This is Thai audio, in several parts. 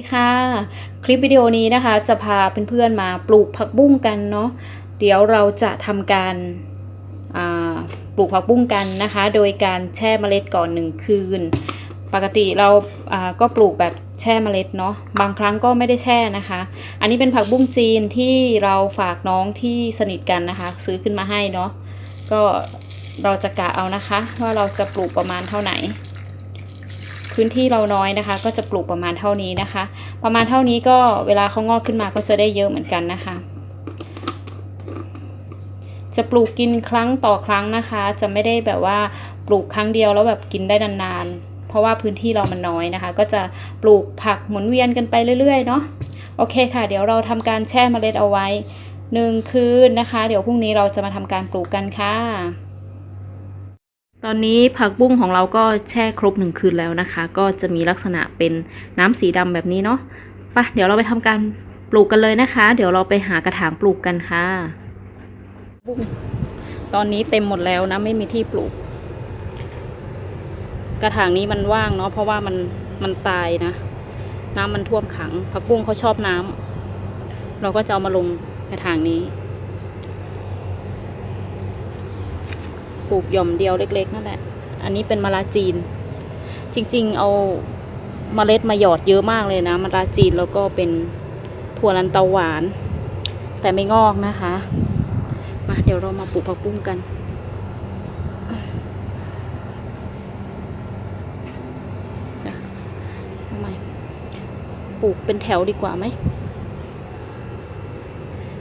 สวัสดีค่ะ คลิปวิดีโอนี้นะคะจะพาเพื่อนๆมาปลูกผักบุ้งกันเนาะเดี๋ยวเราจะทำการาปลูกผักบุ้งกันนะคะ โดยการแช่เมล็ดก่อนหนึ่งคืน ปกติเราาก็ปลูกแบบแช่เมล็ดเนาะบางครั้งก็ไม่ได้แช่นะคะ อันนี้เป็นผักบุ้งจีนที่เราฝากน้องที่สนิทกันนะคะ ซื้อขึ้นมาให้เนาะก็เราจะกะเอานะคะ ว่าเราจะปลูกประมาณเท่าไหร่ พื้นที่เราน้อยนะคะ ก็จะปลูกประมาณเท่านี้นะคะ ประมาณเท่านี้ก็เวลาเขางอกขึ้นมาก็จะได้เยอะเหมือนกันนะคะ จะปลูกกินครั้งต่อครั้งนะคะ จะไม่ได้แบบว่าปลูกครั้งเดียวแล้วแบบกินได้นานๆ เพราะว่าพื้นที่เรามันน้อยนะคะ ก็จะปลูกผักหมุนเวียนกันไปเรื่อยๆเนาะโอเคค่ะ เดี๋ยวเราทำการแช่เมล็ดเอาไว้หนึ่งคืนนะคะ เดี๋ยวพรุ่งนี้เราจะมาทำการปลูกกันค่ะ ตอนนี้ผักบุ้งของเราก็แช่ครบหนึ่งคืนแล้วนะคะ ก็จะมีลักษณะเป็นน้ำสีดำแบบนี้เนาะไปะเดี๋ยวเราไปทำการปลูกกันเลยนะคะ เดี๋ยวเราไปหากระถางปลูกกันค่ะ บุ้งตอนนี้เต็มหมดแล้วนะไม่มีที่ปลูก กระถางนี้มันว่างเนาะเพราะว่ามันมันตายนะ น้ำมันท่วมขัง ผักบุ้งเขาชอบน้ำเราก็จะเอามาลงกระถางนี้ ปลูกหย่อมเดียวเล็ก ๆ นั่นแหละ อันนี้เป็นมะระจีน จริง ๆ เอาเมล็ดมาหยอดเยอะมากเลยนะมะระจีนแล้วก็เป็นถั่วลันเตาหวาน แต่ไม่งอกนะคะ มาเดี๋ยวเรามาปลูกผักบุ้งกันทำไมปลูกเป็นแถวดีกว่าไหม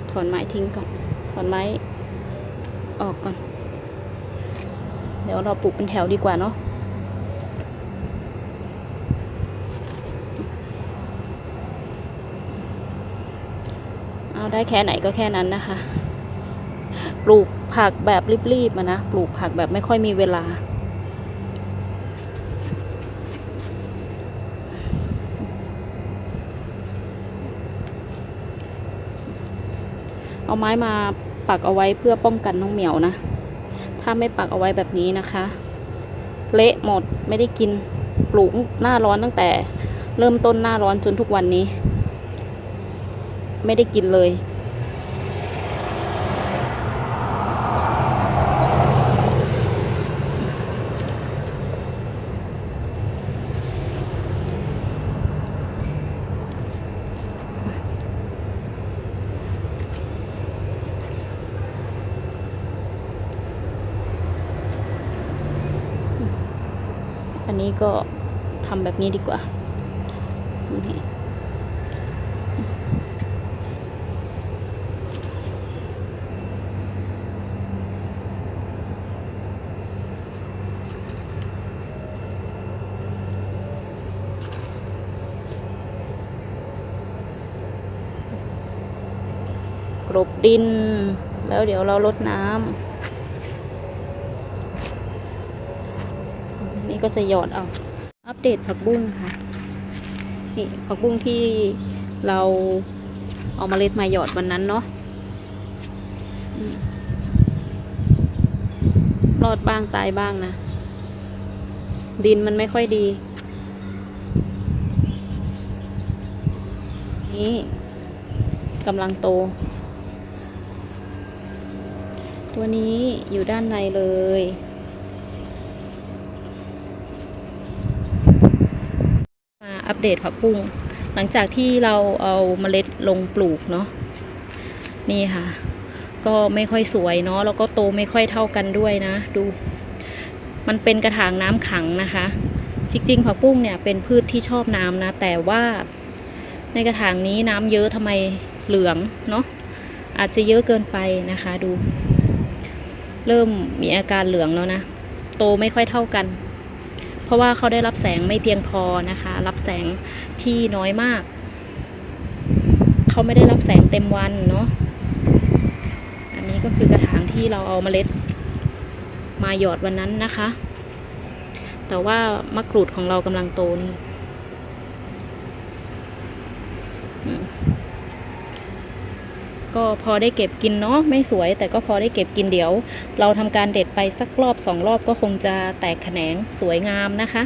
ถอนไม้ทิ้งก่อน ถอนไม้ออกก่อน ดี๋ยวเราปลูกเป็นแถวดีกว่าเนาะเอาได้แค่ไหนก็แค่นั้นนะคะ ปลูกผักแบบรีบๆมานะ ปลูกผักแบบไม่ค่อยมีเวลาเอาไม้มาปักเอาไว้เพื่อป้องกันน้องเหมียวนะ ถ้าไม่ปักเอาไว้แบบนี้นะคะ เละหมดไม่ได้กินปลูกหน้าร้อนตั้งแต่ เริ่มต้นหน้าร้อนจนทุกวันนี้ ไม่ได้กินเลย นี้ก็ทำแบบนี้ดีกว่านี่กรบดิน แล้วเดี๋ยวเราลดน้ำ ก็จะหยอดเอา อัปเดตผักบุ้งค่ะ นี่ผักบุ้งที่เราเอามาเมล็ดมาหยอดวันนั้นเนาะรอดบ้างตายบ้างนะ ดินมันไม่ค่อยดี นี่กำลังโต ตัวนี้อยู่ด้านในเลย มา อัปเดตผักบุ้งหลังจากที่เราเอาเมล็ดลงปลูกเนาะนี่ค่ะ ก็ไม่ค่อยสวยเนาะแล้วก็โตไม่ค่อยเท่ากันด้วยนะ ดู มันเป็นกระถางน้ำขังนะคะ จริง ๆ ผักบุ้งเนี่ยเป็นพืชที่ชอบน้ำนะ แต่ว่าในกระถางนี้น้ำเยอะทำไมเหลืองเนาะอาจจะเยอะเกินไปนะคะ ดู เริ่มมีอาการเหลืองแล้วนะ โตไม่ค่อยเท่ากัน เพราะว่าเขาได้รับแสงไม่เพียงพอนะคะ รับแสงที่น้อยมาก เขาไม่ได้รับแสงเต็มวันเนาะอันนี้ก็คือกระถางที่เราเอาเมล็ดมาหยอดวันนั้นนะคะ แต่ว่ามะกรูดของเรากำลังโตนี่อืม ก็พอได้เก็บกินเนาะไม่สวย แต่ก็พอได้เก็บกินเดี๋ยว เราทำการเด็ดไปสักรอบสองรอบก็คงจะแตกแขนงสวยงามนะคะ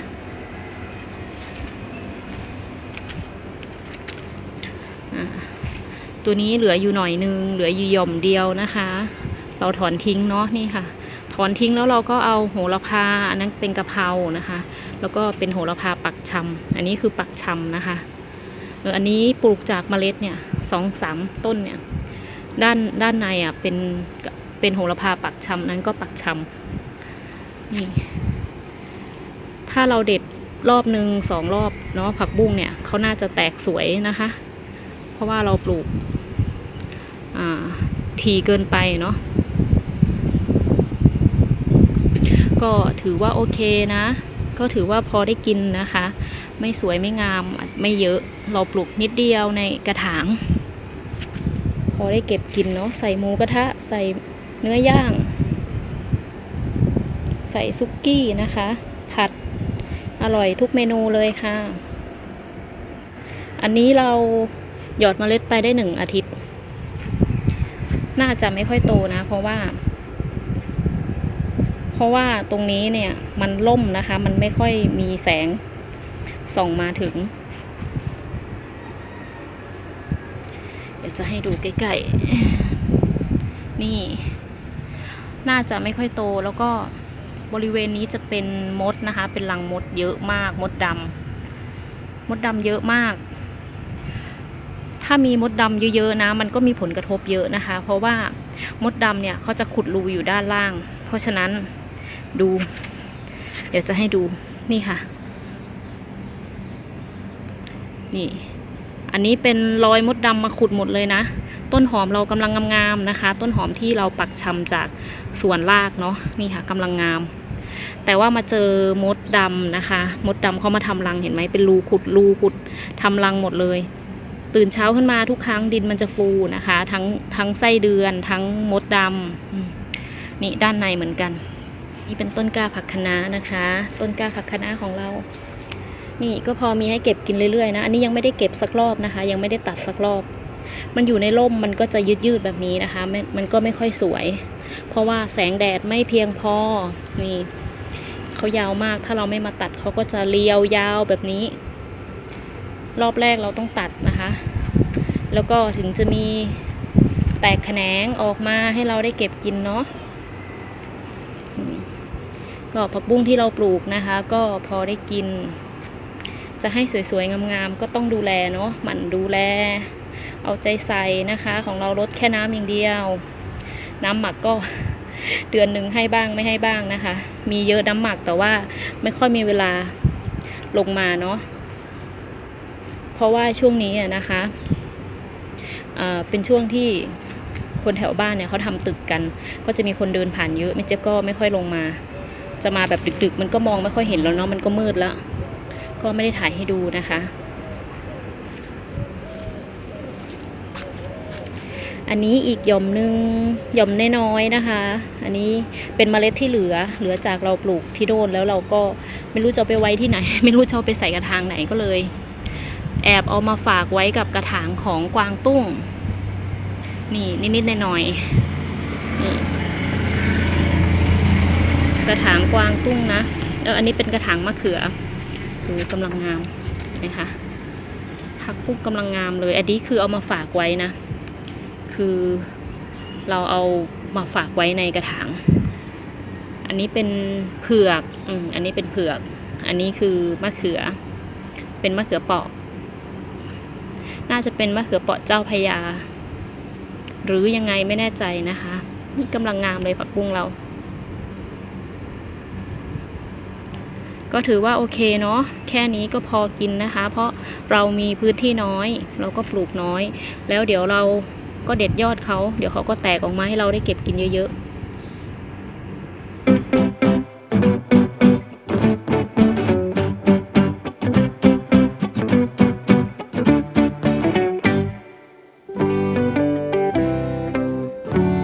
ตัวนี้เหลืออยู่หน่อยนึง เหลืออยู่หย่อมเดียวนะคะ เราถอนทิ้งเนาะนี่ค่ะ ถอนทิ้งแล้วเราก็เอาโหระพาอันนั้นเป็นกะเพรานะคะ แล้วก็เป็นโหระพาปักชำอันนี้คือปักชำนะคะอันนี้ปลูกจากเมล็ดเนี่ยสองสามต้นเนี่ย ด้านด้านในอะเป็นเป็นโหระพาปักชำนั้นก็ปักชำนี่ถ้าเราเด็ดรอบหนึ่งสองรอบเนาะผักบุ้งเนี่ยเขาน่าจะแตกสวยนะคะ เพราะว่าเราปลูกอ่าทีเกินไปเนาะก็ถือว่าโอเคนะ ก็ถือว่าพอได้กินนะคะ ไม่สวยไม่งามไม่เยอะ เราปลูกนิดเดียวในกระถาง พอได้เก็บกินเนาะใส่หมูกระทะ ใส่เนื้อย่าง ใส่ซุกี้นะคะ ผัดอร่อยทุกเมนูเลยค่ะ อันนี้เราหยอดเมล็ดไปได้หนึ่งอาทิตย์ น่าจะไม่ค่อยโตนะ เพราะว่า เพราะว่าตรงนี้เนี่ยมันล่มนะคะ มันไม่ค่อยมีแสงส่องมาถึง เดี๋ยว จะให้ดูใกล้ๆ นี่ น่าจะไม่ค่อยโตแล้วก็บริเวณนี้จะเป็นมดนะคะ เป็นรังมดเยอะมาก มดดำมดดำเยอะมาก ถ้ามีมดดำเยอะๆนะ มันก็มีผลกระทบเยอะนะคะ เพราะว่ามดดำเนี่ยเขาจะขุดรูอยู่ด้านล่าง เพราะฉะนั้นดู เดี๋ยวจะให้ดูนี่ค่ะ นี่ อันนี้เป็นรอยมดดำมาขุดหมดเลยนะ ต้นหอมเรากำลังงามๆนะคะ ต้นหอมที่เราปักชำจากส่วนรากเนาะนี่ค่ะกำลังงาม แต่ว่ามาเจอมดดำนะคะ มดดำเขามาทำรังเห็นไหมเป็นรูขุดรูขุดทำรังหมดเลย ตื่นเช้าขึ้นมาทุกครั้งดินมันจะฟูนะคะ ทั้งทั้งไส้เดือน ทั้งมดดำนี่ด้านในเหมือนกัน นี่เป็นต้นกล้าผักคะน้านะคะ ต้นกล้าผักคะน้าของเรา นี่ก็พอมีให้เก็บกินเรื่อยๆนะอันนี้ยังไม่ได้เก็บสักรอบนะคะ ยังไม่ได้ตัดสักรอบ มันอยู่ในร่มมันก็จะยืดๆแบบนี้นะคะม,มันก็ไม่ค่อยสวย เพราะว่าแสงแดดไม่เพียงพอนี่เขายาวมากถ้าเราไม่มาตัดเขาก็จะเรียวยาวแบบนี้ รอบแรกเราต้องตัดนะคะ แล้วก็ถึงจะมีแตกแขนงออกมาให้เราได้เก็บกินเนาะก็ผักบุ้งที่เราปลูกนะคะ ก็พอได้กิน จะให้สวยๆ งามๆ ก็ต้องดูแลเนาะหมั่นดูแล เอาใจใส่นะคะ ของเราลดแค่น้ำอย่างเดียว น้ำหมักก็เดือนหนึ่งให้บ้างไม่ให้บ้างนะคะ มีเยอะน้ำหมักแต่ว่าไม่ค่อยมีเวลาลงมาเนาะเพราะว่าช่วงนี้นะคะเเป็นช่วงที่คนแถวบ้านเนี่ยเขาทำตึกกัน ก็จะมีคนเดินผ่านเยอะไม่เจ๊ก็ไม่ค่อยลงมา จะมาแบบดึกๆ มันก็มองไม่ค่อยเห็นแล้วเนาะมันก็มืดแล้ว ก็ไม่ได้ถ่ายให้ดูนะคะ อันนี้อีกหย่อมหนึ่งหย่อมน้อยๆนะคะ อันนี้เป็นเมล็ดที่เหลือ เหลือจากเราปลูกที่โดนแล้วเราก็ไม่รู้จะไปไว้ที่ไหน ไม่รู้จะไปใส่กระถางไหนก็เลย แอบเอามาฝากไว้กับกระถางของกวางตุ้ง นี่นิดๆหน่อยๆนี่กระถางกวางตุ้งนะเอออันนี้เป็นกระถางมะเขือ ดูกำลังงามนไหมคะผักปุ้งกำลังงามเลย อันนี้คือเอามาฝากไว้นะ คือเราเอามาฝากไว้ในกระถาง อันนี้เป็นเผือกอืมอันนี้เป็นเผือก อันนี้คือมะเขือ เป็นมะเขือเปาะ น่าจะเป็นมะเขือเปาะเจ้าพระยา หรือยังไงไม่แน่ใจนะคะ นี่กำลังงามเลยผักบุ้งเรา ก็ถือว่าโอเคเนาะแค่นี้ก็พอกินนะคะ เพราะเรามีพื้นที่น้อย เราก็ปลูกน้อย แล้วเดี๋ยวเราก็เด็ดยอดเขาเดี๋ยวเขาก็แตกออกมาให้เราได้เก็บกินเยอะๆ